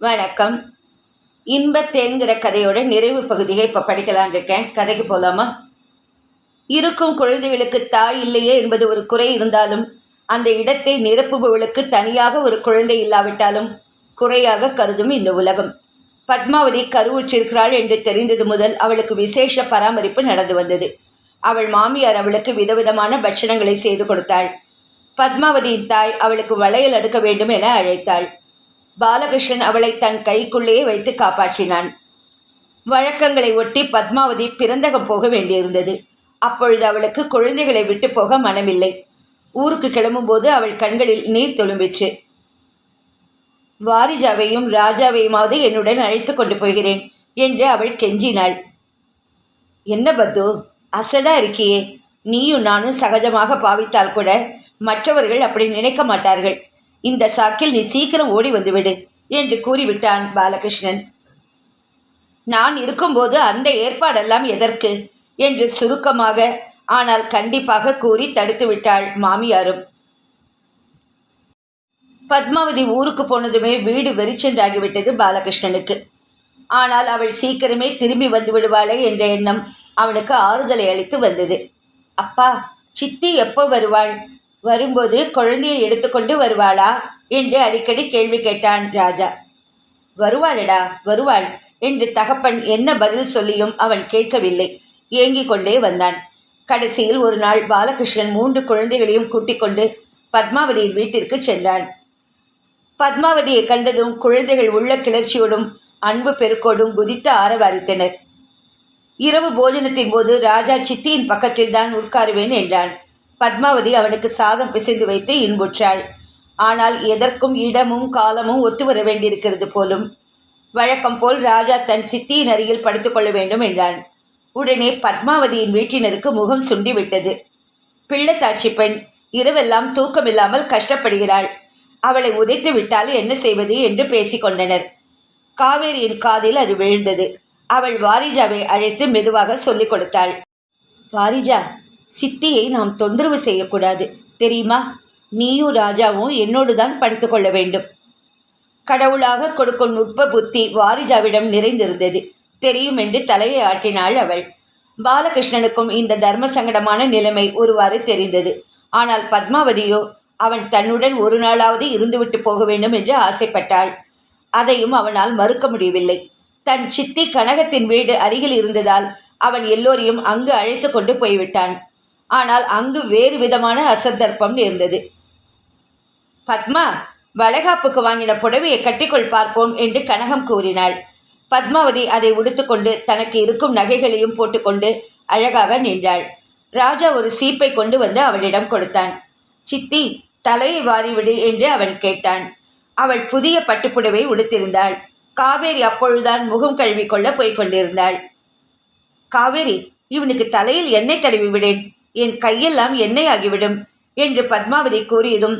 வணக்கம். இன்பத்தேன்கிற கதையோட நிறைவு பகுதியை இப்போ படிக்கலான் இருக்கேன். கதைக்கு போகலாமா இருக்கும் குழந்தைகளுக்கு தாய் இல்லையே என்பது ஒரு குறை இருந்தாலும் அந்த இடத்தை நிரப்புபவளுக்கு தனியாக ஒரு குழந்தை இல்லாவிட்டாலும் குறையாக கருதும் இந்த உலகம். பத்மாவதி கருவுற்றிருக்கிறாள் என்று தெரிந்தது முதல் அவளுக்கு விசேஷ பராமரிப்பு நடந்து வந்தது. அவள் மாமியார் அவளுக்கு விதவிதமான பட்சணங்களை செய்து கொடுத்தாள். பத்மாவதியின் தாய் அவளுக்கு வளையல் அடுக்க வேண்டும் என அழைத்தாள். பாலகிருஷ்ணன் அவளை தன் கைக்குள்ளேயே வைத்து காப்பாற்றினான். வழக்கங்களை ஒட்டி பத்மாவதி பிறந்தகம் போக வேண்டியிருந்தது. அப்பொழுது அவளுக்கு குழந்தைகளை விட்டு போக மனமில்லை. ஊருக்கு கிளம்பும்போது அவள் கண்களில் நீர் தொழும்பிற்று. வாரிஜாவையும் ராஜாவையுமாவது என்னுடன் அழைத்து கொண்டு போகிறேன் என்று அவள் கெஞ்சினாள். என்ன பத்து அசடா இருக்கியே. நீயும் நானும் சகஜமாக பாவித்தால் கூட மற்றவர்கள் அப்படி நினைக்க மாட்டார்கள். இந்த சாக்கில் நீ சீக்கிரம் ஓடி வந்துவிடு என்று கூறிவிட்டான் பாலகிருஷ்ணன். நான் இருக்கும்போது அந்த ஏற்பாடெல்லாம் எதற்கு? என்று சுருக்கமாக ஆனால் கண்டிப்பாக கூறி தடுத்து விட்டாள் மாமியாரும். பத்மாவதி ஊருக்கு போனதுமே வீடு வெறிச்சென்றாகிவிட்டது பாலகிருஷ்ணனுக்கு. ஆனால் அவள் சீக்கிரமே திரும்பி வந்து விடுவாளே என்ற எண்ணம் அவனுக்கு ஆறுதலை அளித்து வந்தது. அப்பா சித்தி எப்போ வருவாள்? வரும்போது குழந்தையை எடுத்துக்கொண்டு வருவாளா என்று அடிக்கடி கேள்வி கேட்டான் ராஜா. வருவாளடா வருவாள் என்று தகப்பன் என்ன பதில் சொல்லியும் அவன் கேட்கவில்லை. ஏங்கிக் கொண்டே வந்தான். கடைசியில் ஒரு நாள் பாலகிருஷ்ணன் மூன்று குழந்தைகளையும் கூட்டிக் கொண்டு பத்மாவதியின் வீட்டிற்கு சென்றான். பத்மாவதியை கண்டதும் குழந்தைகள் உள்ள கிளர்ச்சியோடும் அன்பு பெருக்கோடும் குதித்து ஆரவாரித்தனர். இரவு போஜனத்தின் போது ராஜா சித்தியின் பக்கத்தில் தான் உட்காருவேன் என்றான். பத்மாவதி அவனுக்கு சாதம் பிசைந்து வைத்து இன்புற்றாள். ஆனால் எதற்கும் இடமும் காலமும் ஒத்து வர வேண்டியிருக்கிறது போலும். வழக்கம் போல் ராஜா தன் சித்தியின் அருகில் படுத்துக்கொள்ள வேண்டும் என்றான். உடனே பத்மாவதியின் வீட்டினருக்கு முகம் சுண்டிவிட்டது. பிள்ளத்தாட்சி பெண் இரவெல்லாம் தூக்கமில்லாமல் கஷ்டப்படுகிறாள். அவளை உதைத்து விட்டால் என்ன செய்வது? என்று பேசிக்கொண்டனர் காவேரியின் காதில் அது விழுந்தது. அவள் வாரிஜாவை அழைத்து மெதுவாக சொல்லிக் கொடுத்தாள். வாரிஜா சித்தியை நாம் தொந்தரவு செய்யக்கூடாது. தெரியுமா? நீயும் ராஜாவும் என்னோடு தான் படுத்துக்கொள்ள வேண்டும். கடவுளாக கொடுக்கும் நுட்ப புத்தி வாரிஜாவிடம் நிறைந்திருந்தது. தெரியும் என்று தலையை ஆட்டினாள் அவள். பாலகிருஷ்ணனுக்கும் இந்த தர்ம சங்கடமான நிலைமை ஒருவாறு தெரிந்தது. ஆனால் பத்மாவதியோ அவன் தன்னுடன் ஒரு நாளாவது இருந்துவிட்டு போக வேண்டும் என்று ஆசைப்பட்டாள். அதையும் அவனால் மறுக்க முடியவில்லை. தன் சித்தி கனகத்தின் வீடு அருகில் இருந்ததால் அவன் எல்லோரையும் அங்கு அழைத்து கொண்டு போய்விட்டான். ஆனால் அங்கு வேறு விதமான அசந்தர்ப்பம் நேர்ந்தது. பத்மா வளகாப்புக்கு வாங்கின புடவையை கட்டிக்கொள் பார்ப்போம் என்று கனகம் கூறினாள். பத்மாவதி அதை உடுத்துக்கொண்டு தனக்கு இருக்கும் நகைகளையும் போட்டுக்கொண்டு அழகாக நின்றாள். ராஜா ஒரு சீப்பை கொண்டு வந்து அவளிடம் கொடுத்தான். சித்தி தலையை வாரிவிடு என்று அவன் கேட்டான். அவள் புதிய பட்டுப்புடவை உடுத்திருந்தாள். காவேரி அப்பொழுதுதான் முகம் கழுவி கொள்ள போய்க் கொண்டிருந்தாள். காவேரி இவனுக்கு தலையில் எண்ணெய் தடவி விடேன் என் கையெல்லாம் எண்ணெய் ஆகிவிடும் என்று பத்மாவதி கூறியதும்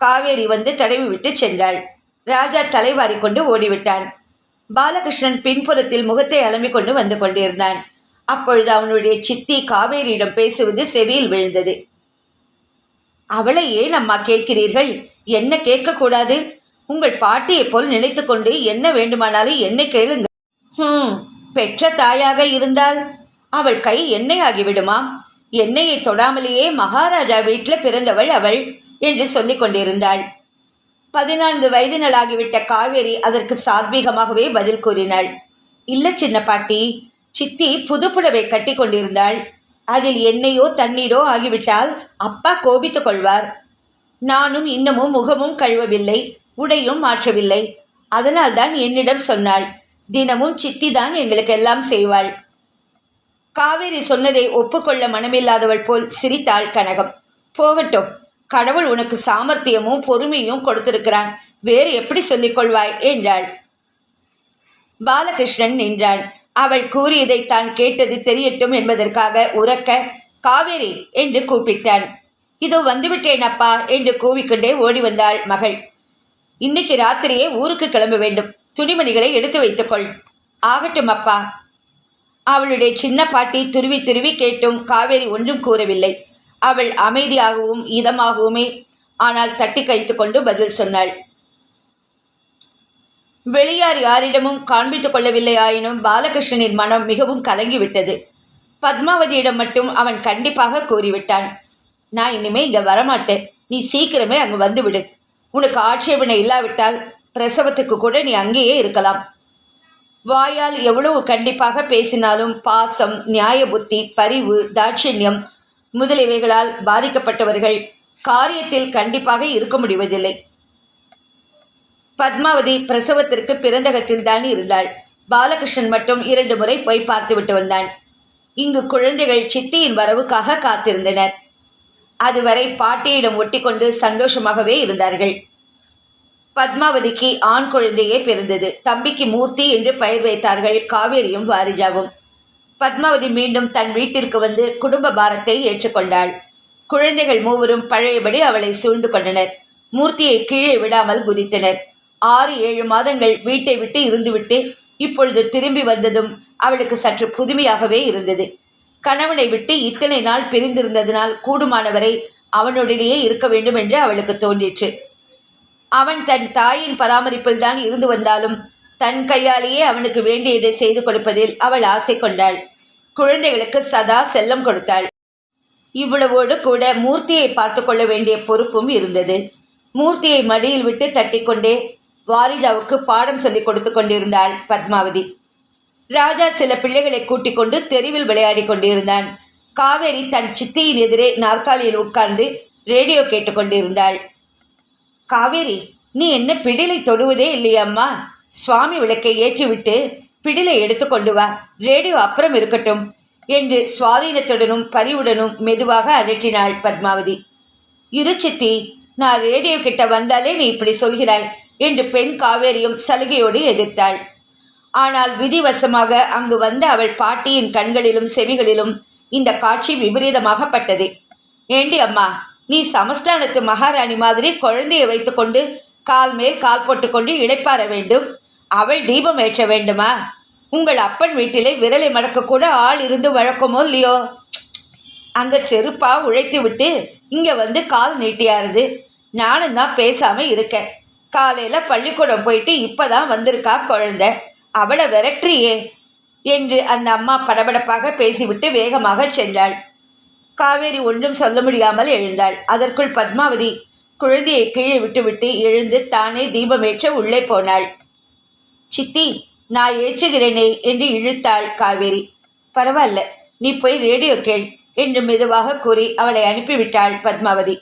காவேரி வந்து தடவி விட்டு சென்றாள். ராஜா தலைவாரி கொண்டு ஓடிவிட்டான். பாலகிருஷ்ணன் பின்புறத்தில் முகத்தை அலம்பிக் கொண்டு வந்து கொண்டிருந்தான். அப்பொழுது அவனுடைய சித்தி காவேரியிடம் பேசுவது செவியில் விழுந்தது. அவளை ஏன் அம்மா கேட்கிறீர்கள்? என்ன கேட்கக்கூடாது? உங்கள் பாட்டியைப் போல் நினைத்து கொண்டு என்ன வேண்டுமானாலும் என்னை கேளுங்கள் ஹம் பெற்ற தாயாக இருந்தால் அவள் கை எண்ணெய் ஆகிவிடுமா என்னையை தொடாமலேயே மகாராஜா வீட்டில் பிறந்தவள் அவள் என்று சொல்லிக் கொண்டிருந்தாள். பதினான்கு வயதினளாகிவிட்ட காவேரி அதற்கு சாத்வீகமாகவே பதில் கூறினாள். இல்லை சின்ன பாட்டி சித்தி புதுப்புடவை கட்டி கொண்டிருந்தாள். அதில் எண்ணெயோ தண்ணீரோ ஆகிவிட்டால் அப்பா கோபித்துக் கொள்வார். நானும் இன்னமும் முகமும் கழுவவில்லை உடையும் மாற்றவில்லை. அதனால்தான் என்னிடம் சொன்னாள். தினமும் சித்தி தான் எங்களுக்கு எல்லாம் செய்வாள். காவேரி சொன்னதை ஒப்புக்கொள்ள மனமில்லாதவள் போல் சிரித்தாள் கனகம். போகட்டும் கடவுள் உனக்கு சாமர்த்தியமும் பொறுமையும் கொடுத்திருக்கிறான். வேறு எப்படி சொல்லிக் கொள்வாய்? என்றாள். பாலகிருஷ்ணன் நின்றான். அவள் கூறியதை தான் கேட்டது தெரியட்டும் என்பதற்காக உறக்க காவேரி என்று கூப்பிட்டான். இதோ வந்துவிட்டேன் அப்பா என்று கூவிக்கொண்டே ஓடி வந்தாள் மகள். இன்னைக்கு ராத்திரியே ஊருக்கு கிளம்ப வேண்டும். துணிமணிகளை எடுத்து வைத்துக்கொள் ஆகட்டும் அப்பா அவளுடைய சின்ன பாட்டி துருவி துருவி கேட்டும் காவேரி ஒன்றும் கூறவில்லை. அவள் அமைதியாகவும் இதமாகவுமே ஆனால் தட்டி கழித்து கொண்டு பதில் சொன்னாள். வெளியார் யாரிடமும் காண்பித்துக் கொள்ளவில்லையாயினும் பாலகிருஷ்ணனின் மனம் மிகவும் கலங்கிவிட்டது. பத்மாவதியிடம் மட்டும் அவன் கண்டிப்பாக கூறிவிட்டான். நான் இனிமே இங்கே வரமாட்டேன். நீ சீக்கிரமே அங்கு வந்துவிடு. உனக்கு ஆட்சேபனை இல்லாவிட்டால் பிரசவத்துக்கு கூட நீ அங்கேயே இருக்கலாம். வாயால் எவ்வளவு கண்டிப்பாக பேசினாலும் பாசம் நியாய புத்தி பரிவு தாட்சிண்யம் முதலியவைகளால் பாதிக்கப்பட்டவர்கள் காரியத்தில் கண்டிப்பாக இருக்க முடிவதில்லை. பத்மாவதி பிரசவத்திற்கு பிறந்தகத்தில் தான் இருந்தாள். பாலகிருஷ்ணன் மட்டும் இரண்டு முறை போய் பார்த்துவிட்டு வந்தான். இங்கு குழந்தைகள் சித்தியின் வரவுக்காக காத்திருந்தனர். அதுவரை பாட்டியிடம் ஒட்டிக்கொண்டு சந்தோஷமாகவே இருந்தார்கள். பத்மாவதிக்கு ஆண் குழந்தையே பிறந்தது. தம்பிக்கு மூர்த்தி என்று பெயர் வைத்தார்கள். காவேரியும் வாரிஜாவும் பத்மாவதி மீண்டும் தன் வீட்டிற்கு வந்து குடும்ப பாரத்தை ஏற்றுக்கொண்டாள். குழந்தைகள் மூவரும் பழையபடி அவளை சூழ்ந்து கொண்டனர். மூர்த்தியை கீழே விடாமல் குதித்தனர். ஆறு ஏழு மாதங்கள் வீட்டை விட்டு இருந்துவிட்டு இப்பொழுது திரும்பி வந்ததும் அவளுக்கு சற்று புதுமையாகவே இருந்தது. கணவனை விட்டு இத்தனை நாள் பிரிந்திருந்ததினால் கூடுமானவரை அவனுடனேயே இருக்க வேண்டும் என்று அவளுக்கு தோன்றிற்று. அவன் தன் தாயின் பராமரிப்பில் தான் இருந்து வந்தாலும் தன் கையாலேயே அவனுக்கு வேண்டியதை செய்து கொடுப்பதில் அவள் ஆசை கொண்டாள். குழந்தைகளுக்கு சதா செல்லம் கொடுத்தாள். இவ்வளவோடு கூட மூர்த்தியை பார்த்து கொள்ள வேண்டிய பொறுப்பும் இருந்தது. மூர்த்தியை மடியில் விட்டு தட்டிக்கொண்டே வாரிஜாவுக்கு பாடம் சொல்லிக் கொடுத்து கொண்டிருந்தாள் பத்மாவதி. ராஜா சில பிள்ளைகளை கூட்டிக் கொண்டு தெருவில் விளையாடி கொண்டிருந்தான். காவேரி தன் சித்தியின் எதிரே நாற்காலியில் உட்கார்ந்து ரேடியோ கேட்டுக்கொண்டிருந்தாள் காவேரி நீ என்ன பிடிலை தொடுவதே இல்லையம்மா சுவாமி விளக்கை ஏற்றிவிட்டு பிடிலை எடுத்து கொண்டு வா. ரேடியோ அப்புறம் இருக்கட்டும் என்று சுவாதீனத்துடனும் பரிவுடனும் மெதுவாக அதட்டினாள் பத்மாவதி. இரு சித்தி நான் ரேடியோ கிட்ட வந்தாலே நீ இப்படி சொல்கிறாய் என்று பெண் காவேரியும் சலுகையோடு எதிர்த்தாள். ஆனால் விதிவசமாக அங்கு வந்த அவள் பாட்டியின் கண்களிலும் செவிகளிலும் இந்த காட்சி விபரீதமாகப்பட்டது. ஏண்டி அம்மா நீ சமஸ்தானத்து மகாராணி மாதிரி குழந்தையை வைத்துக்கொண்டு கால் மேல் கால் போட்டுக்கொண்டு இழைப்பார வேண்டும். அவள் தீபம் ஏற்ற வேண்டுமா? உங்கள் அப்பன் வீட்டிலே விரலை மடக்கக்கூட ஆள் இருந்து வழக்கமோ இல்லையோ? அங்கே செருப்பாக உழைத்து விட்டு இங்கே வந்து கால் நீட்டியாருது நானும் தான் பேசாமல் இருக்கேன். காலையில் பள்ளிக்கூடம் போயிட்டு இப்போ தான் வந்திருக்கா குழந்தை. அவளை விரட்டுறியே என்று அந்த அம்மா படபடப்பாக பேசிவிட்டு வேகமாக சென்றாள். காவேரி ஒன்றும் சொல்ல முடியாமல் எழுந்தாள். அதற்குள் பத்மாவதி குழந்தையை கீழே விட்டுவிட்டு எழுந்து தானே தீபமேற்ற உள்ளே போனாள். சித்தி நான் ஏற்றுகிறேனே என்று இழுத்தாள் காவேரி. பரவாயில்ல நீ போய் ரேடியோ கேள் என்று மெதுவாக கூறி அவளை அனுப்பிவிட்டாள் பத்மாவதி.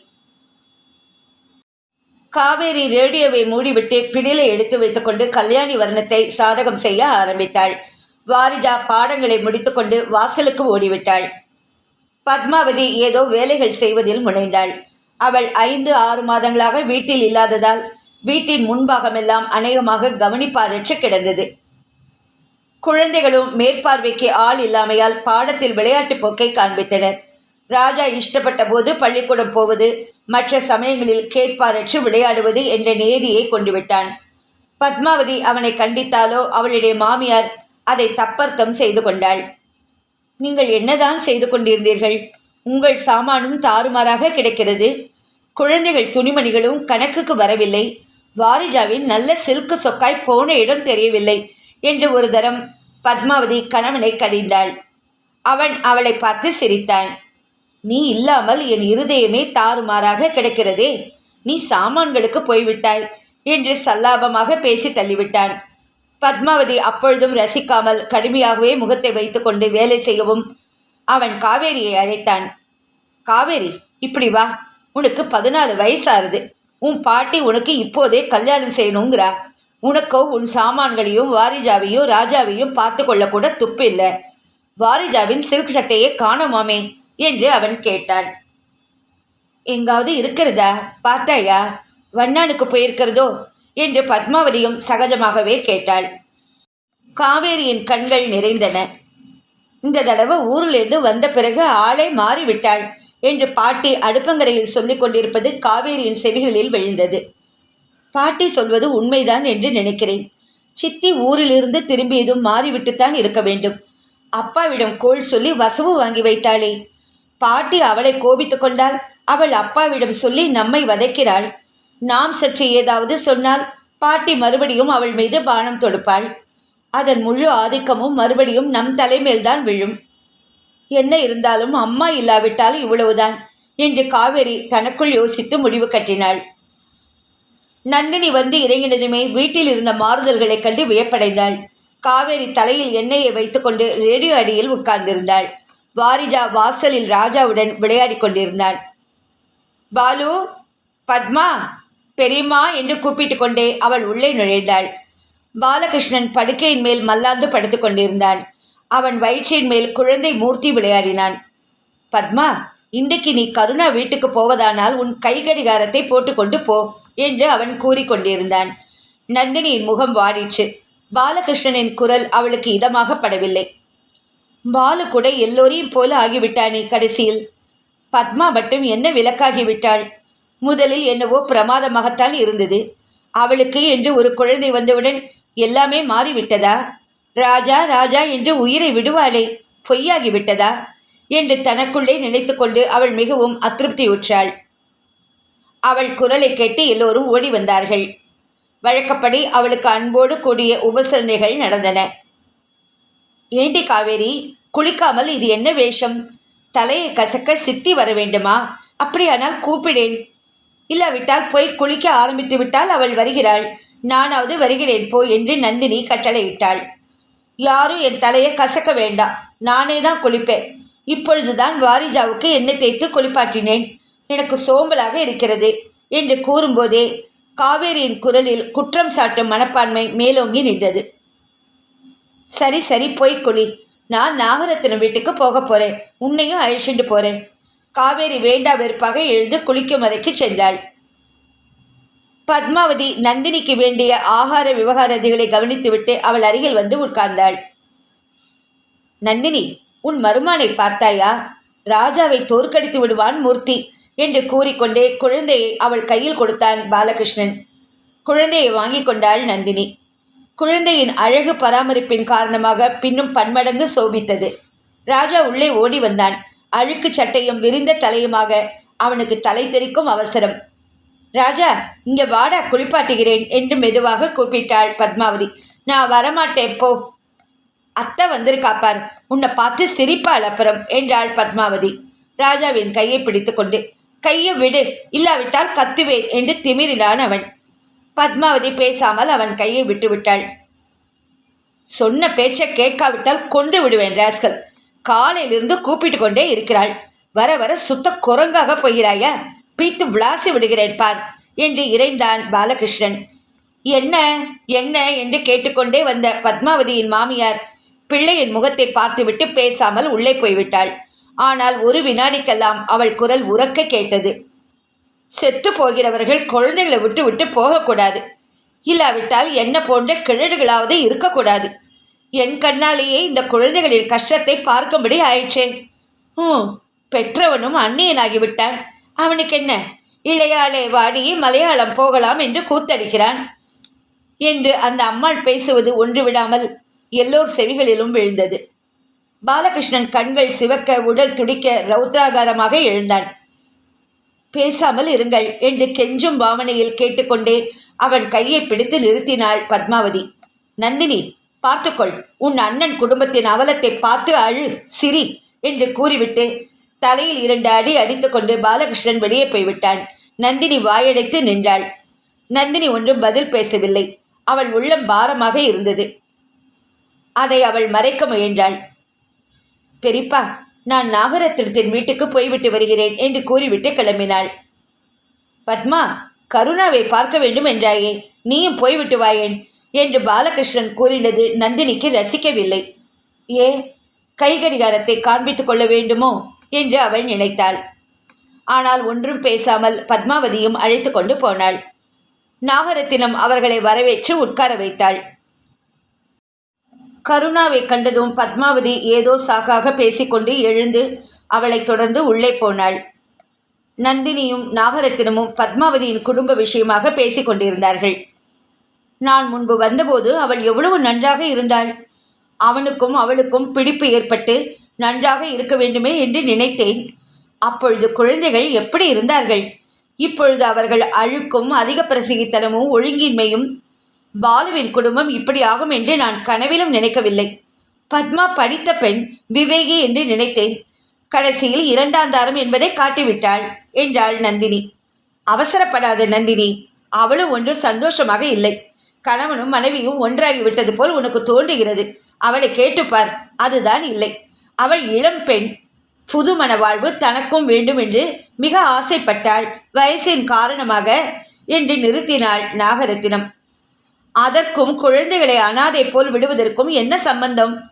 காவேரி ரேடியோவை மூடிவிட்டு பிடிலை எடுத்து வைத்துக்கொண்டு கல்யாணி வர்ணத்தை சாதகம் செய்ய ஆரம்பித்தாள். வாரிஜா பாடங்களை முடித்துக்கொண்டு வாசலுக்கு ஓடிவிட்டாள். பத்மாவதி ஏதோ வேலைகள் செய்வதில் முனைந்தாள். அவள் ஐந்து ஆறு மாதங்களாக வீட்டில் இல்லாததால் வீட்டின் முன்பாகமெல்லாம் அநேகமாக கவனிப்பாரற்று கிடந்தது. குழந்தைகளும் மேற்பார்வைக்கு ஆள் இல்லாமையால் பாடத்தில் விளையாட்டுப் போக்கை காண்பித்தனர். ராஜா இஷ்டப்பட்ட போது பள்ளிக்கூடம் போவது மற்ற சமயங்களில் கேட்பாரற்று விளையாடுவது என்ற நேதியை கொண்டு விட்டான் பத்மாவதி அவனை கண்டித்தாலோ அவளுடைய மாமியார் அதை தப்பர்த்தம் செய்து கொண்டாள். நீங்கள் என்னதான் செய்து கொண்டிருந்தீர்கள்? உங்கள் சாமானும் தாறுமாறாக கிடைக்கிறது. குழந்தைகள் துணிமணிகளும் கணக்குக்கு வரவில்லை. வாரிஜாவின் நல்ல சில்க் சொக்காய் போன இடம் தெரியவில்லை என்று ஒரு தரம் பத்மாவதி கணவனை கடிந்தாள். அவன் அவளை பார்த்து சிரித்தான். நீ இல்லாமல் என் இருதயமே தாறுமாறாக கிடைக்கிறதே. நீ சாமான்களுக்கு போய்விட்டாய் என்று சல்லாபமாக பேசி தள்ளிவிட்டான். பத்மாவதி அப்பொழுதும் ரசிக்காமல் கடுமையாகவே முகத்தை வைத்துக்கொண்டு வேலை செய்யவும் அவன் காவேரியை அழைத்தான். காவேரி இப்படி வா. உனக்கு பதினாலு வயசாகுது. உன் பாட்டி உனக்கு இப்போதே கல்யாணம் செய்யணுங்கிறா. உனக்கோ உன் சாமான்களையும் வாரிஜாவையும் ராஜாவையும் பார்த்து கொள்ளக்கூட துப்பு இல்லை. வாரிஜாவின் சில்க் சட்டையை காணோமாமே? என்று அவன் கேட்டான். எங்காவது இருக்கிறதா? பார்த்தாயா? வண்ணானுக்கு போயிருக்கிறதோ? என்று பத்மாவதியும் சகஜமாகவே கேட்டாள். காவேரியின் கண்கள் நிறைந்தன. இந்த தடவை ஊரிலிருந்து வந்த பிறகு ஆளே மாறிவிட்டாள் என்று பாட்டி அடுப்பங்கரையில் சொல்லிக் கொண்டிருப்பது காவேரியின் செவிகளில் விழுந்தது. பாட்டி சொல்வது உண்மைதான் என்று நினைக்கிறேன். சித்தி ஊரிலிருந்து திரும்பியதும் மாறிவிட்டுத்தான் இருக்க வேண்டும். அப்பாவிடம் கோள் சொல்லி வசவு வாங்கி வைத்தாளே. பாட்டி அவளை கோபித்து கொண்டால் அவள் அப்பாவிடம் சொல்லி நம்மை வதைக்கிறாள். நாம் சற்று ஏதாவது சொன்னால் பாட்டி மறுபடியும் அவள் மீது பானம் தொடுப்பாள். அதன் முழு ஆதிக்கமும் மறுபடியும் நம் தலைமேல்தான் விழும். என்ன இருந்தாலும் அம்மா இல்லாவிட்டால் இவ்வளவுதான் என்று காவேரி தனக்குள் யோசித்து முடிவு கட்டினாள். நந்தினி வந்து இறங்கினதுமே வீட்டில் இருந்த மாறுதல்களைக் கண்டு வியப்படைந்தாள். காவேரி தலையில் எண்ணெயை வைத்துக்கொண்டு ரேடியோ அடியில் உட்கார்ந்திருந்தாள். வாரிஜா வாசலில் ராஜாவுடன் விளையாடிக் கொண்டிருந்தான் பாலு பத்மா! பெரியம்மா என்று கூப்பிட்டு கொண்டே அவள் உள்ளே நுழைந்தாள். பாலகிருஷ்ணன் படுக்கையின் மேல் மல்லாந்து படுத்து கொண்டிருந்தான். அவன் வயிற்றின் மேல் குழந்தை மூர்த்தி விளையாடினான். பத்மா இன்றைக்கு நீ கருணா வீட்டுக்கு போவதானால் உன் கைகடிகாரத்தை போட்டுக்கொண்டு போ என்று அவன் கூறிக்கொண்டிருந்தான் நந்தினியின் முகம் வாடிற்று. பாலகிருஷ்ணனின் குரல் அவளுக்கு இதமாக படவில்லை. பாலு கூட எல்லோரையும் போல ஆகிவிட்டானே கடைசியில். பத்மா மட்டும் என்ன விலக்காகிவிட்டாள் முதலில் என்னவோ பிரமாதமாகத்தான் இருந்தது. அவளுக்கு என்று ஒரு குழந்தை வந்தவுடன் எல்லாமே மாறிவிட்டதா? ராஜா ராஜா என்று உயிரை விடுவாளே பொய்யாகிவிட்டதா? என்று தனக்குள்ளே நினைத்துக்கொண்டு அவள் மிகவும் அதிருப்தியுற்றாள். அவள் குரலை கேட்டு எல்லோரும் ஓடி வந்தார்கள். வழக்கப்படி அவளுக்கு அன்போடு கூடிய உபசரணைகள் நடந்தன. ஏண்டி காவேரி குளிக்காமல் இது என்ன வேஷம்? தலையை கசக்க சித்தி வர வேண்டுமா? அப்படியானால் கூப்பிடேன். இல்லாவிட்டால் போய் குளிக்க ஆரம்பித்து விட்டால் அவள் வருகிறாள். நானாவது வருகிறேன் போ என்று நந்தினி கட்டளையிட்டாள். யாரும் என் தலையை கசக்க வேண்டாம். நானே தான் குளிப்பேன். இப்பொழுதுதான் வாரிஜாவுக்கு எண்ணெய் தேய்த்து குளிப்பாட்டினேன். எனக்கு சோம்பலாக இருக்கிறது என்று கூறும்போதே காவேரியின் குரலில் குற்றம் சாட்டும் மனப்பான்மை மேலோங்கி நின்றது. சரி சரி போய் குளி. நான் நாகரத்தினம் வீட்டுக்கு போக போகிறேன் உன்னையும் அழிச்சுட்டு போகிறேன் காவேரி வேண்டா வெறுப்பாக எழுந்து குளிக்கும் அறைக்கு சென்றாள். பத்மாவதி நந்தினிக்கு வேண்டிய ஆகார விவகாரதிகளை கவனித்துவிட்டு அவள் அருகில் வந்து உட்கார்ந்தாள். நந்தினி உன் மருமானை பார்த்தாயா? ராஜாவை தோற்கடித்து விடுவான் மூர்த்தி என்று கூறிக்கொண்டே குழந்தையை அவள் கையில் கொடுத்தான் பாலகிருஷ்ணன். குழந்தையை வாங்கி கொண்டாள் நந்தினி. குழந்தையின் அழகு பராமரிப்பின் காரணமாக பின்னும் பன்மடங்கு சோபித்தது. ராஜா உள்ளே ஓடி வந்தான். அழுக்கு சட்டையும் விரிந்த தலையுமாக அவனுக்கு தலை தெரிக்கும் அவசரம். ராஜா இங்கே வாடா குளிப்பாட்டுகிறேன் என்று மெதுவாக கூப்பிட்டாள் பத்மாவதி. நான் வரமாட்டேன் போ. அத்தை வந்திருக்கா பார் உன்னை பார்த்து சிரிப்பாள் அப்புறம் என்றாள் பத்மாவதி. ராஜாவின் கையை பிடித்துக்கொண்டு கையை விடு இல்லாவிட்டால் கத்துவேன் என்று திமிரிலான் அவன். பத்மாவதி பேசாமல் அவன் கையை விட்டுவிட்டாள். சொன்ன பேச்சை கேட்காவிட்டால் கொண்டு விடுவேன் ராஸ்கல். காலையிலிருந்து கூப்பிட்டு கொண்டே இருக்கிறாள். வர வர சுத்த குரங்காக போகிறாயா. பீத்து விளாசி விடுகிறேன் பார் என்று இறைந்தான் பாலகிருஷ்ணன். என்ன என்ன என்று கேட்டுக்கொண்டே வந்த பத்மாவதியின் மாமியார் பிள்ளையின் முகத்தை பார்த்துவிட்டு பேசாமல் உள்ளே போய்விட்டாள். ஆனால் ஒரு வினாடிக்கெல்லாம் அவள் குரல் உறக்க கேட்டது. செத்து போகிறவர்கள் குழந்தைகளை விட்டு விட்டு போகக்கூடாது. இல்லாவிட்டால் என்ன போன்ற கிழடுகளாவது இருக்கக்கூடாது. என் கண்ணாலேயே இந்த குழந்தைகளின் கஷ்டத்தை பார்க்கும்படி ஆயிற்றே. ம் பெற்றவனும் அந்நியனாகிவிட்டான். அவனுக்கு என்ன? இளையாளே வாடி மலையாளம் போகலாம் என்று கூத்தடிக்கிறான். என்று அந்த அம்மாள் பேசுவது ஒன்று விடாமல் எல்லோர் செவிகளிலும் விழுந்தது. பாலகிருஷ்ணன் கண்கள் சிவக்க உடல் துடிக்க ரௌத்ராகாரமாக எழுந்தான். பேசாமல் இருங்கள் என்று கெஞ்சும் பாவனையில் கேட்டுக்கொண்டே அவன் கையை பிடித்து நிறுத்தினாள் பத்மாவதி. நந்தினி பார்த்துக்கொள். உன் அண்ணன் குடும்பத்தின் அவலத்தை பார்த்து அழு சிரி என்று கூறிவிட்டு தலையில் இரண்டு அடி அடித்துக்கொண்டு பாலகிருஷ்ணன் வெளியே போய்விட்டான். நந்தினி வாயடைத்து நின்றாள். நந்தினி ஒன்றும் பதில் பேசவில்லை. அவள் உள்ளம் பாரமாக இருந்தது. அதை அவள் மறைக்க முயன்றாள். பெரியப்பா நான் நாகரத்தினத்தின் வீட்டுக்கு போய்விட்டு வருகிறேன் என்று கூறிவிட்டு கிளம்பினாள். பத்மா கருணாவை பார்க்க வேண்டும் என்றாயே. நீயும் போய்விட்டு வாயேன். என்று பாலகிருஷ்ணன் கூறினது நந்தினிக்கு ரசிக்கவில்லை. ஏ கைகடிகாரத்தை காண்பித்துக் கொள்ள வேண்டுமோ? என்று அவள் நினைத்தாள். ஆனால் ஒன்றும் பேசாமல் பத்மாவதியும் அழைத்து கொண்டு போனாள். நாகரத்தினம் அவர்களை வரவேற்று உட்கார வைத்தாள். கருணாவை கண்டதும் பத்மாவதி ஏதோ சாக்காக பேசிக்கொண்டு எழுந்து அவளை தொடர்ந்து உள்ளே போனாள். நந்தினியும் நாகரத்தினமும் பத்மாவதியின் குடும்ப விஷயமாக பேசிக் கொண்டிருந்தார்கள் நான் முன்பு வந்தபோது அவள் எவ்வளவு நன்றாக இருந்தாள். அவனுக்கும் அவளுக்கும் பிடிப்பு ஏற்பட்டு நன்றாக இருக்க வேண்டுமே என்று நினைத்தேன். அப்பொழுது குழந்தைகள் எப்படி இருந்தார்கள்? இப்பொழுது அவர்கள் அழுக்கும் அதிக பிரசங்கித்தனமும் ஒழுங்கின்மையும் பாலுவின் குடும்பம் இப்படி ஆகும் என்று நான் கனவிலும் நினைக்கவில்லை. பத்மா படித்த பெண் விவேகி என்று நினைத்தேன். கடைசியில் இரண்டாம் தாரம் என்பதை காட்டிவிட்டாள் என்றாள் நந்தினி. அவசரப்படாத நந்தினி. அவளும் ஒன்று சந்தோஷமாக இல்லை. கணவனும் மனைவியும் ஒன்றாகி விட்டது போல் உனக்கு தோன்றுகிறது. அவளை கேட்டுப்பார் அதுதான் இல்லை. அவள் இளம் பெண். புது மணவாழ்வு தனக்கும் வேண்டும் என்று மிக ஆசைப்பட்டாள். வயசின் காரணமாக என்று நிறுத்தினாள் நாகரத்தினம். அதற்கும் குழந்தைகளை அனாதை போல் விடுவதற்கும் என்ன சம்பந்தம்?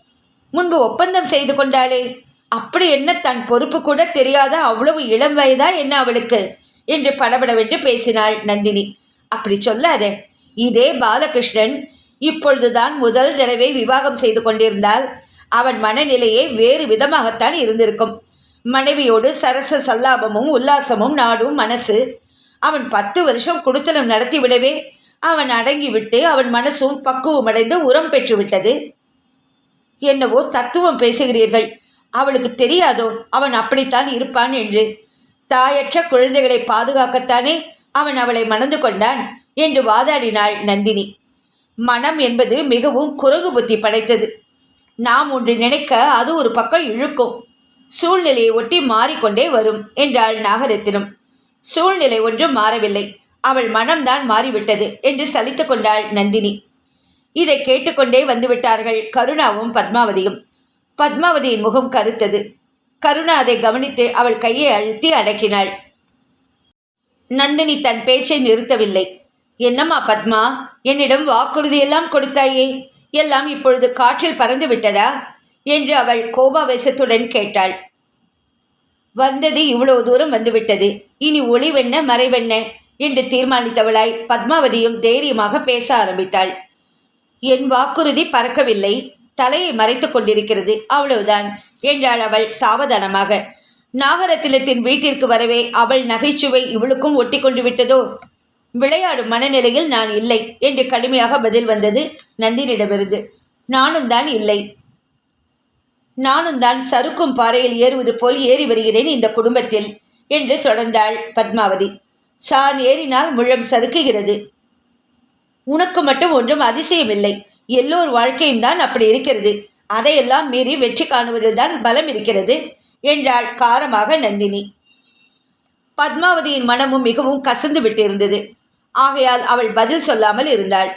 முன்பு ஒப்பந்தம் செய்து கொண்டாளே. அப்படி என்ன தன் பொறுப்பு கூட தெரியாத அவ்வளவு இளம் வயதா என்ன அவளுக்கு? என்று படபடவென்று பேசினாள் நந்தினி. அப்படி சொல்லாதே. இதே பாலகிருஷ்ணன் இப்பொழுதுதான் முதல் தடவை விவாகம் செய்து கொண்டிருந்தால் அவன் மனநிலையே வேறு விதமாகத்தான் இருந்திருக்கும். மனைவியோடு சரச சல்லாபமும் உல்லாசமும் நாடும் மனசு. அவன் பத்து வருஷம் குடுத்தனம் நடத்திவிடவே அவன் அடங்கிவிட்டு அவன் மனசும் பக்குவமடைந்து உரம் பெற்றுவிட்டது என்னவோ தத்துவம் பேசுகிறீர்கள். அவளுக்கு தெரியாதோ? அவன் அப்படித்தான் இருப்பான் என்று. தாயற்ற குழந்தைகளை பாதுகாக்கத்தானே அவன் அவளை மணந்து கொண்டான்? என்று வாதாடினாள் நந்தினி. மனம் என்பது மிகவும் குரங்கு புத்தி படைத்தது. நாம் ஒன்று நினைக்க அது ஒரு பக்கம் இழுக்கும். சூழ்நிலையை ஒட்டி மாறிக்கொண்டே வரும் என்றாள் நாகரத்தினம். சூழ்நிலை ஒன்றும் மாறவில்லை. அவள் மனம்தான் மாறிவிட்டது என்று சலித்து கொண்டாள் நந்தினி. இதை கேட்டுக்கொண்டே வந்துவிட்டார்கள் கருணாவும் பத்மாவதியும். பத்மாவதியின் முகம் கருத்தது. கருணா அதை கவனித்து அவள் கையை அழுத்தி அடக்கினாள். நந்தினி தன் பேச்சை நிறுத்தவில்லை. என்னம்மா பத்மா? என்னிடம் வாக்குறுதியெல்லாம் கொடுத்தாயே. எல்லாம் இப்பொழுது காற்றில் பறந்து விட்டதா? என்று அவள் கோபாவேசத்துடன் கேட்டாள். வந்தது இவ்வளவு தூரம் வந்துவிட்டது. இனி ஒளிவென்ன மறைவென்ன என்று தீர்மானித்தவளாய் பத்மாவதியும் தைரியமாக பேச ஆரம்பித்தாள். என் வாக்குறுதி பறக்கவில்லை. தலையை மறைத்து கொண்டிருக்கிறது. அவ்வளவுதான் என்றாள் அவள் சாவதானமாக. நாகரத்தினத்தின் வீட்டிற்கு வரவே அவள் நகைச்சுவை இவளுக்கும் ஒட்டி கொண்டு விட்டதோ? விளையாடும் மனநிலையில் நான் இல்லை என்று கடுமையாக பதில் வந்தது நந்தினிடமிருந்து நானும் தான் இல்லை. நானும் தான் சறுக்கும் பாறையில் ஏறுவது போல் ஏறி வருகிறேன் இந்த குடும்பத்தில் என்று தொடர்ந்தாள் பத்மாவதி. சான் ஏறினால் முழம் சறுக்குகிறது. உனக்கு மட்டும் ஒன்றும் அதிசயமில்லை. எல்லோர் வாழ்க்கையும் தான் அப்படி இருக்கிறது. அதையெல்லாம் மீறி வெற்றி காணுவதில் தான் பலம் இருக்கிறது என்றாள் காரமாக நந்தினி. பத்மாவதியின் மனமும் மிகவும் கசந்து விட்டிருந்தது. ஆகையால் அவள் பதில் சொல்லாமல் இருந்தாள்.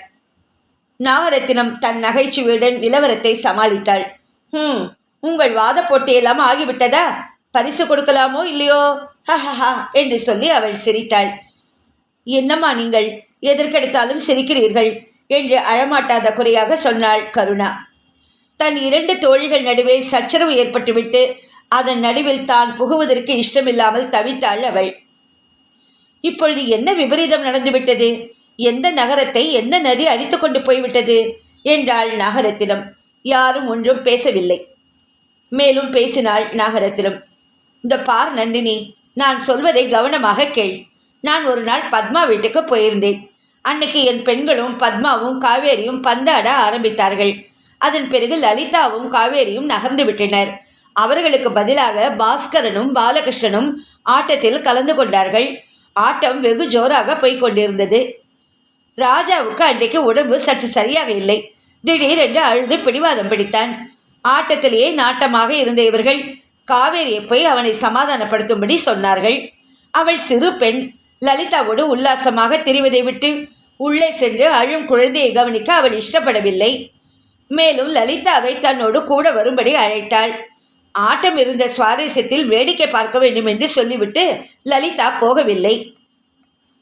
நாகரத்தினம் தன் நகைச்சுவையுடன் நிலவரத்தை சமாளித்தாள். ஹம் உங்கள் வாத போட்டியெல்லாம் ஆகிவிட்டதா? பரிசு கொடுக்கலாமோ இல்லையோ? ஹஹஹா என்று சொல்லி அவள் சிரித்தாள். என்னம்மா நீங்கள்? எதற்கெடுத்தாலும் சிரிக்கிறீர்கள் என்று அழமாட்டாத குறையாக சொன்னாள் கருணா. தன் இரண்டு தோழிகள் நடுவே சச்சரவு ஏற்பட்டுவிட்டு அதன் நடுவில் தான் புகுவதற்கு இஷ்டமில்லாமல் தவித்தாள் அவள். இப்பொழுது என்ன விபரீதம் நடந்துவிட்டது? எந்த நகரத்தை எந்த நதி அடித்து கொண்டு போய்விட்டது? என்றாள் நாகரத்தினம். யாரும் ஒன்றும் பேசவில்லை. மேலும் பேசினாள் நாகரத்தினம். இந்த பார் நந்தினி நான் சொல்வதை கவனமாக கேள். நான் ஒரு நாள் பத்மா வீட்டுக்கு போயிருந்தேன். அன்னைக்கு என் பெண்களும் பத்மாவும் காவேரியும் பந்தாட ஆரம்பித்தார்கள். அதன் பிறகு லலிதாவும் காவேரியும் நகர்ந்து விட்டனர். அவர்களுக்கு பதிலாக பாஸ்கரனும் பாலகிருஷ்ணனும் ஆட்டத்தில் கலந்து கொண்டார்கள். ஆட்டம் வெகு ஜோராக போய்கொண்டிருந்தது ராஜாவுக்கு அன்றைக்கு உடம்பு சற்று சரியாக இல்லை. திடீரென்று அழுது பிடிவாதம் பிடித்தான். ஆட்டத்திலேயே நாட்டமாக இருந்த இவர்கள் காவேரியை போய் அவனை சமாதானப்படுத்தும்படி சொன்னார்கள். அவள் சிறு பெண் லலிதாவோடு உல்லாசமாக திரிவதை விட்டு உள்ளே சென்று அழும் குழந்தையை கவனிக்க அவள் இஷ்டப்படவில்லை. மேலும் லலிதாவை தன்னோடு கூட வரும்படி அழைத்தாள். ஆட்டம் இருந்த சுவாரஸ்யத்தில் வேடிக்கை பார்க்க வேண்டும் என்று சொல்லிவிட்டு லலிதா போகவில்லை.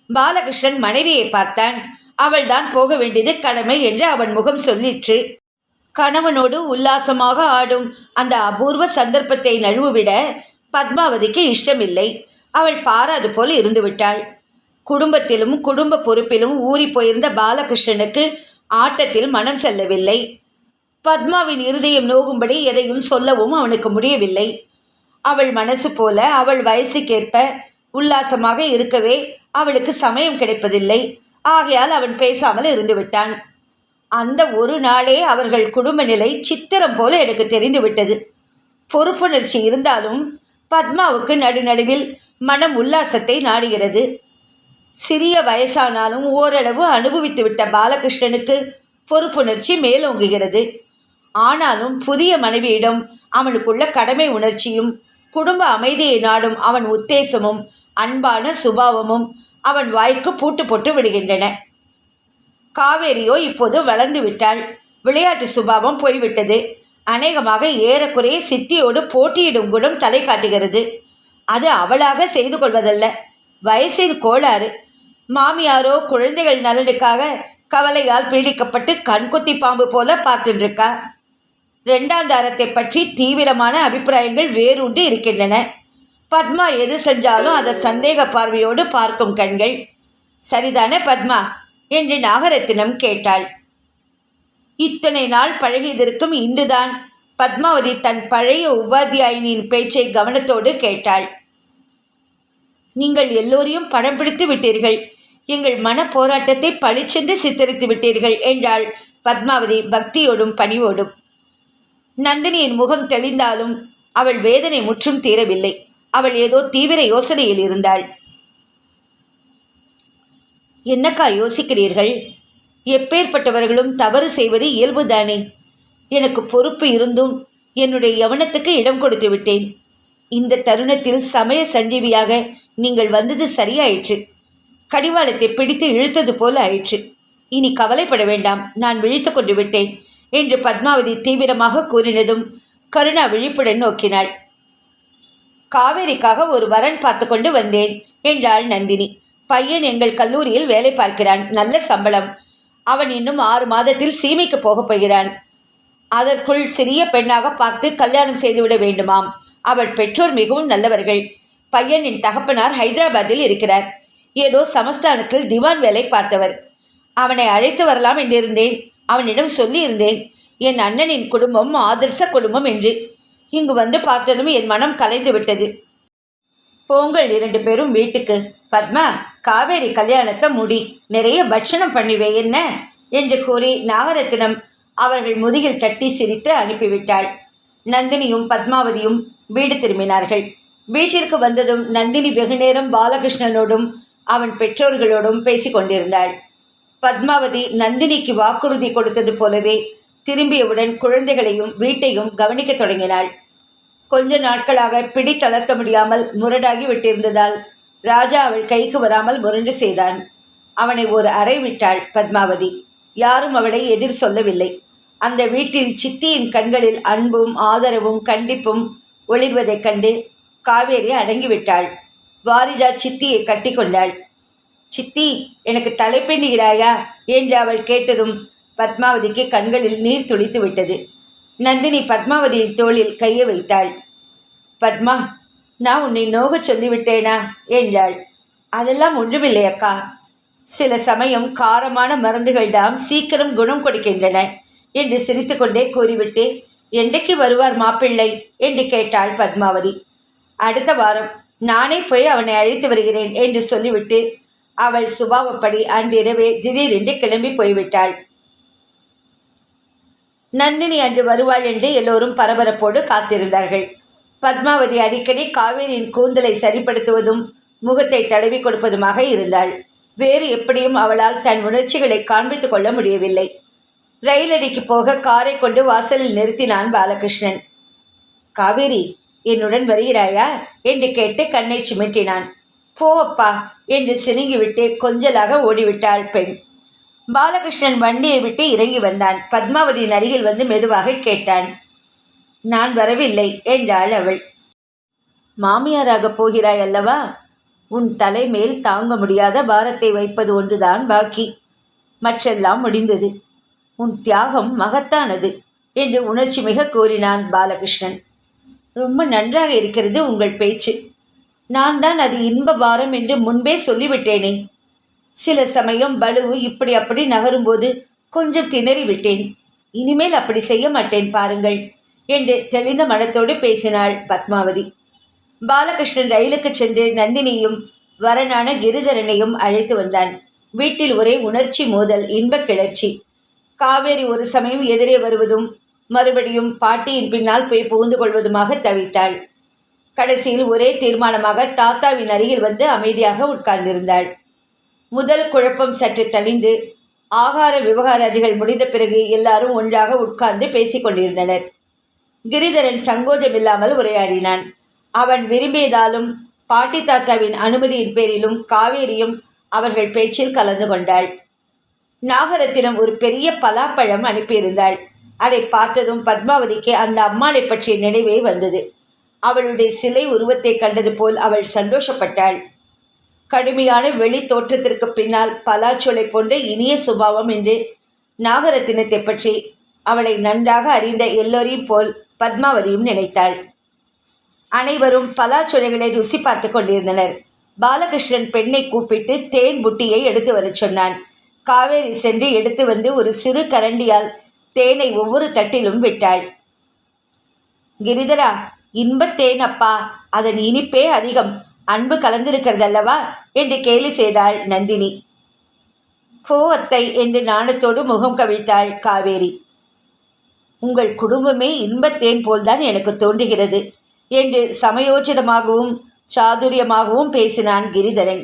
பாலகிருஷ்ணன் மனைவியை பார்த்தான். அவள்தான் போக வேண்டியது கடமை என்று அவன் முகம் சொல்லிற்று. கணவனோடு உல்லாசமாக ஆடும் அந்த அபூர்வ சந்தர்ப்பத்தை நழுவுவிட பத்மாவதிக்கு இஷ்டமில்லை. அவள் பாராது போல் இருந்துவிட்டாள். குடும்பத்திலும் குடும்ப பொறுப்பிலும் ஊறி போயிருந்த பாலகிருஷ்ணனுக்கு ஆட்டத்தில் மனம் செல்லவில்லை. பத்மாவின் இருதயம் நோகும்படி எதையும் சொல்லவும் அவனுக்கு முடியவில்லை. அவள் மனசு போல அவள் வயசுக்கேற்ப உல்லாசமாக இருக்கவே அவளுக்கு சமயம் கிடைப்பதில்லை. ஆகையால் அவன் பேசாமல் இருந்துவிட்டான். அந்த ஒரு நாளே அவர்கள் குடும்ப நிலை சித்திரம் போல எனக்கு தெரிந்துவிட்டது. பொறுப்புணர்ச்சி இருந்தாலும் பத்மாவுக்கு நடுநடுவில் மனம் உல்லாசத்தை நாடுகிறது. சிறிய வயசானாலும் ஓரளவு அனுபவித்துவிட்ட பாலகிருஷ்ணனுக்கு பொறுப்புணர்ச்சி மேலோங்குகிறது. ஆனாலும் புதிய மனைவியிடம் அவனுக்குள்ள கடமை உணர்ச்சியும் குடும்ப அமைதியை நாடும் அவன் உத்தேசமும் அன்பான சுபாவமும் அவன் வாய்க்கு பூட்டு போட்டு விடுகின்றன. காவேரியோ இப்போது வளர்ந்து விட்டாள். விளையாட்டு சுபாவம் போய்விட்டது. அநேகமாக ஏறக்குறைய சித்தியோடு போட்டியிடும் குணம் தலை காட்டுகிறது. அது அவளாக செய்து கொள்வதல்ல. வயசின் கோளாறு. மாமியாரோ குழந்தைகள் நலனுக்காக கவலையால் பீடிக்கப்பட்டு கண்குத்தி பாம்பு போல பார்த்துட்டுருக்கா ரெண்டாம் தாரத்தை பற்றி தீவிரமான அபிப்பிராயங்கள் வேரூன்றி இருக்கின்றன. பத்மா எது செஞ்சாலும் அதை சந்தேக பார்வையோடு பார்க்கும் கண்கள். சரிதானே பத்மா? என்று நாகரத்தினம் கேட்டாள். இத்தனை நாள் பழகியதற்கும் இன்றுதான் பத்மாவதி தன் பழைய உபாத்தியாயினியின் பேச்சை கவனத்தோடு கேட்டாள். நீங்கள் எல்லோரையும் படம் பிடித்து விட்டீர்கள். எங்கள் மன போராட்டத்தை பளிச்சென்று சித்தரித்து விட்டீர்கள் என்றாள் பத்மாவதி பக்தியோடும் பணிவோடும். நந்தினியின் முகம் தெளிந்தாலும் அவள் வேதனை முற்றும் தீரவில்லை. அவள் ஏதோ தீவிர யோசனையில் இருந்தாள். என்னக்கா யோசிக்கிறீர்கள்? எப்பேற்பட்டவர்களும் தவறு செய்வது இயல்புதானே? எனக்கு பொறுப்பு இருந்தும் என்னுடைய யவனத்துக்கு இடம் கொடுத்து விட்டேன். இந்த தருணத்தில் சமய சஞ்சீவியாக நீங்கள் வந்தது சரியாயிற்று. கடிவாளத்தை பிடித்து இழுத்தது போல ஆயிற்று. இனி கவலைப்பட வேண்டாம். நான் விழித்து கொண்டு விட்டேன். என்று பத்மாவதி தீவிரமாக கூறினதும் கருணா விழிப்புடன் நோக்கினாள். காவேரிக்காக ஒரு வரன் பார்த்து கொண்டு வந்தேன் என்றாள் நந்தினி. பையன் எங்கள் கல்லூரியில் வேலை பார்க்கிறான். நல்ல சம்பளம். அவன் இன்னும் ஆறு மாதத்தில் சீமைக்கு போகப் போகிறான். அதற்குள் சிறிய பெண்ணாக பார்த்து கல்யாணம் செய்துவிட வேண்டுமாம். அவள் பெற்றோர் மிகவும் நல்லவர்கள். பையனின் தகப்பனார் ஹைதராபாத்தில் இருக்கிறார். ஏதோ சமஸ்தானத்தில் திவான் வேலை பார்த்தவர். அவனை அழைத்து வரலாம் என்றிருந்தேன். அவனிடம் சொல்லியிருந்தேன் என் அண்ணனின் குடும்பம் ஆதர்ச குடும்பம் என்று. இங்கு வந்து பார்த்ததும் என் மனம் கலைந்து விட்டது. போங்கள் இரண்டு பேரும் வீட்டுக்கு. பத்மா காவேரி கல்யாணத்தை முடி. நிறைய பட்சணம் பண்ணிவே என்ன? என்று கூறி நாகரத்தினம் அவர்கள் முதுகில் தட்டி சிரித்து அனுப்பிவிட்டாள். நந்தினியும் பத்மாவதியும் வீடு திரும்பினார்கள். வீட்டிற்கு வந்ததும் நந்தினி வெகுநேரம் பாலகிருஷ்ணனோடும் அவன் பெற்றோர்களோடும் பேசிக்கொண்டிருந்தாள். பத்மாவதி நந்தினிக்கு வாக்குறுதி கொடுத்தது போலவே திரும்பியவுடன் குழந்தைகளையும் வீட்டையும் கவனிக்கத் தொடங்கினாள். கொஞ்ச நாட்களாக பிடி தளர்த்த முடியாமல் முரடாகி விட்டிருந்ததால் ராஜா அவள் கைக்கு வராமல் முரண்டு செய்தான். அவனை ஒரு அறை விட்டாள் பத்மாவதி. யாரும் அவளை எதிர் சொல்லவில்லை. அந்த வீட்டில் சித்தியின் கண்களில் அன்பும் ஆதரவும் கண்டிப்பும் ஒளிர்வதைக் கண்டு காவேரி அடங்கிவிட்டாள். வாரிஜா சித்தியை கட்டிக்கொண்டாள் சித்தி எனக்கு தலைப்பெண்ணுகிறாயா என்று அவள் கேட்டதும் பத்மாவதிக்கு கண்களில் நீர் துளித்து விட்டது. நந்தினி பத்மாவதியின் தோளில் கையை வைத்தாள். பத்மா நான் உன்னை நோகச் சொல்லிவிட்டேனா? என்றாள். அதெல்லாம் ஒன்றுமில்லை அக்கா. சில சமயம் காரமான மருந்துகள்தான் சீக்கிரம் குணம் கொடுக்கின்றன என்று சிரித்துக்கொண்டே கூறிவிட்டு என்றைக்கு வருவார் மாப்பிள்ளை? என்று கேட்டாள் பத்மாவதி. அடுத்த வாரம். நானே போய் அவனை அழைத்து வருகிறேன் என்று சொல்லிவிட்டு அவள் சுபாவப்படி அன்றிரவே திடீரென்று கிளம்பி போய்விட்டாள். நந்தினி அன்று வருவாள் என்று எல்லோரும் பரபரப்போடு காத்திருந்தார்கள். பத்மாவதி அடிக்கடி காவேரியின் கூந்தலை சரிப்படுத்துவதும் முகத்தை தடவி கொடுப்பதுமாக இருந்தாள். வேறு எப்படியும் அவளால் தன் உணர்ச்சிகளை காண்பித்துக் கொள்ள முடியவில்லை. ரயிலடிக்கு போக காரை கொண்டு வாசலில் நிறுத்தினான் பாலகிருஷ்ணன். காவேரி என்னுடன் வருகிறாயா? என்று கேட்டு கண்ணை சிமிட்டினான். போவப்பா என்று சினுங்கிவிட்டு கொஞ்சலாக ஓடிவிட்டாள் பெண். பாலகிருஷ்ணன் வண்டியை விட்டு இறங்கி வந்தான். பத்மாவதியின் அருகில் வந்து மெதுவாக கேட்டான். நான் வரவில்லை என்றாள் அவள். மாமியாராக போகிறாய் அல்லவா உன் தலைமேல் தாங்க முடியாத பாரத்தை வைப்பது ஒன்றுதான் பாக்கி. மற்றெல்லாம் முடிந்தது. உன் தியாகம் மகத்தானது என்று உணர்ச்சி மிக கூறினான் பாலகிருஷ்ணன். ரொம்ப நன்றாக இருக்கிறது உங்கள் பேச்சு. நான் தான் அது இன்ப பாரம் என்று முன்பே சொல்லிவிட்டேனே. சில சமயம் பலுவு இப்படி அப்படி நகரும்போது கொஞ்சம் திணறிவிட்டேன். இனிமேல் அப்படி செய்ய மாட்டேன் பாருங்கள் என்று தெளிந்த மனத்தோடு பேசினாள் பத்மாவதி. பாலகிருஷ்ணன் ரயிலுக்கு சென்று நந்தினியும் வரனான கிரிதரனையும் அழைத்து வந்தான். வீட்டில் ஒரே உணர்ச்சி மோதல் இன்பக் கிளர்ச்சி. காவேரி ஒரு சமயம் எதிரே வருவதும் மறுபடியும் பாட்டியின் பின்னால் போய் புகுந்து கொள்வதுமாக தவித்தாள். கடைசியில் ஒரே தீர்மானமாக தாத்தாவின் அருகில் வந்து அமைதியாக உட்கார்ந்திருந்தாள். முதல் குழப்பம் சற்று தணிந்து ஆகார விவகாராதிகள் முடிந்த பிறகு எல்லாரும் ஒன்றாக உட்கார்ந்து பேசிக்கொண்டிருந்தனர் கிரிதரன் சங்கோஜமில்லாமல் உரையாடினான். அவன் விரும்பியதாலும் பாட்டி தாத்தாவின் அனுமதியின் பேரிலும் காவேரியும் அவர்கள் பேச்சில் கலந்து கொண்டாள். நாகரத்தினம் ஒரு பெரிய பலாப்பழம் அனுப்பியிருந்தாள். அதை பார்த்ததும் பத்மாவதிக்கு அந்த அம்மாளை பற்றிய நினைவே வந்தது. அவளுடைய சிலை உருவத்தை கண்டது போல் அவள் சந்தோஷப்பட்டாள். கடுமையான வெளி தோற்றத்திற்கு பின்னால் பலாச்சொலை போன்ற இனிய சுபாவம் என்று நாகரத்தினத்தை பற்றி அவளை நன்றாக அறிந்த எல்லோரையும் போல் பத்மாவதியும் நினைத்தாள். அனைவரும் பலாச்சொலைகளை ருசி பார்த்து கொண்டிருந்தனர். பாலகிருஷ்ணன் பெண்ணை கூப்பிட்டு தேன் புட்டியை எடுத்து வரச் சொன்னான். காவேரி சென்று எடுத்து வந்து ஒரு சிறு கரண்டியால் தேனை ஒவ்வொரு தட்டிலும் விட்டாள். கிரிதரா இன்பத்தேன் அப்பா அதன் இனிப்பே அதிகம். அன்பு கலந்திருக்கிறதல்லவா? என்று கேலி செய்தாள் நந்தினி. போ அத்தை என்று நாணத்தோடு முகம் கவிழ்த்தாள் காவேரி. உங்கள் குடும்பமே இன்பத்தேன் போல்தான் எனக்கு தோன்றுகிறது என்று சமயோச்சிதமாகவும் சாதுரியமாகவும் பேசினான் கிரிதரன்.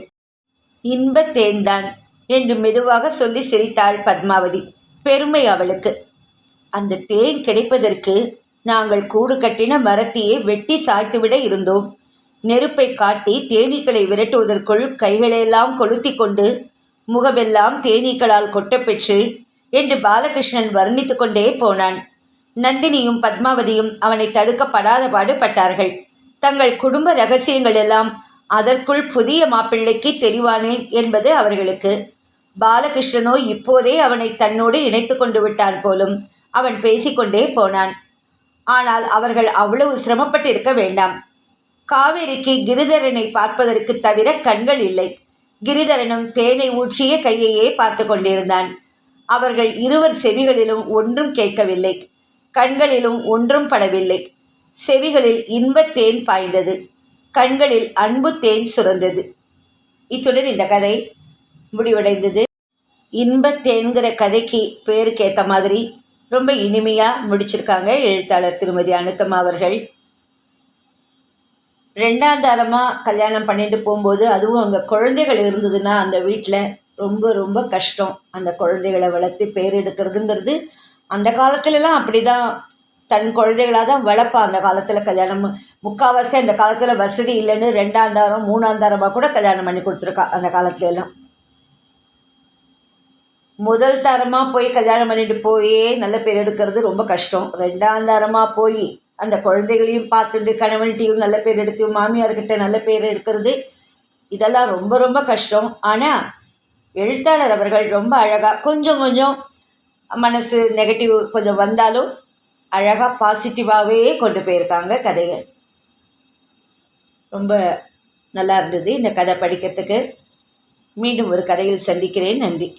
இன்பத்தேன்தான் என்று மெதுவாக சொல்லி சிரித்தாள் பத்மாவதி. பெருமை அவளுக்கு. அந்த தேன் கிடைப்பதற்கு நாங்கள் கூடு கட்டின மரத்தையே வெட்டி சாய்த்துவிட இருந்தோம். நெருப்பை காட்டி தேனீக்களை விரட்டுவதற்குள் கைகளெல்லாம் கொளுத்தி கொண்டு முகமெல்லாம் தேனீக்களால் கொட்டப்பெற்று என்று பாலகிருஷ்ணன் வர்ணித்து கொண்டே போனான். நந்தினியும் பத்மாவதியும் அவனை தடுக்க படாத பாடுபட்டார்கள் தங்கள் குடும்ப ரகசியங்கள் எல்லாம் அதற்குள் புதிய மாப்பிள்ளைக்கு தெரிவானேன் என்பது அவர்களுக்கு. பாலகிருஷ்ணனோ இப்போதே அவனை தன்னோடு இணைத்து கொண்டு விட்டான் போலும் அவன் பேசிக்கொண்டே போனான். ஆனால் அவர்கள் அவ்வளவு சிரமப்பட்டிருக்க வேண்டாம். காவேரிக்கு கிரிதரனை பார்ப்பதற்கு தவிர கண்கள் இல்லை. கிரிதரனும் தேனை ஊற்றிய கையையே பார்த்து கொண்டிருந்தான். அவர்கள் இருவர் செவிகளிலும் ஒன்றும் கேட்கவில்லை. கண்களிலும் ஒன்றும் படவில்லை. செவிகளில் இன்பத் தேன் பாய்ந்தது. கண்களில் அன்பு தேன் சுரந்தது. இத்துடன் இந்த கதை முடிவடைந்தது. இன்பத்தேன்கிற கதைக்கு பேருக்கு ஏற்ற மாதிரி ரொம்ப இனிமையாக முடிச்சிருக்காங்க எழுத்தாளர் திருமதி அனுத்தமா அவர்கள். ரெண்டாம் தரமாக கல்யாணம் பண்ணிட்டு போகும்போது அதுவும் அங்கே குழந்தைகள் இருந்ததுன்னா அந்த வீட்டில் ரொம்ப ரொம்ப கஷ்டம். அந்த குழந்தைகளை வளர்த்து பேர் எடுக்கிறதுங்கிறது அந்த காலத்துலலாம் அப்படி தான் தன் குழந்தைகளாக தான் வளர்ப்பா. அந்த காலத்தில் கல்யாணம் முக்கால்வாசி அந்த காலத்தில் வசதி இல்லைன்னு ரெண்டாம் தாரம் கூட கல்யாணம் பண்ணி கொடுத்துருக்கா அந்த காலத்துலலாம். முதல் தரமாக போய் கல்யாணம் பண்ணிட்டு போய் நல்ல பேர் எடுக்கிறது ரொம்ப கஷ்டம். ரெண்டாம் தரமாக போய் அந்த குழந்தைகளையும் பார்த்துட்டு கணவன்கிட்டையும் நல்ல பேர் எடுத்து மாமியார்கிட்ட நல்ல பேர் எடுக்கிறது இதெல்லாம் ரொம்ப ரொம்ப கஷ்டம். ஆனால் எழுத்தாளர் அவர்கள் ரொம்ப அழகாக கொஞ்சம் கொஞ்சம் மனசு நெகட்டிவ் கொஞ்சம் வந்தாலும் அழகாக பாசிட்டிவாகவே கொண்டு போயிருக்காங்க கதைகள். ரொம்ப நல்லா இருந்தது இந்த கதை படிக்கிறதுக்கு. மீண்டும் ஒரு கதையில் சந்திக்கிறேன். நன்றி.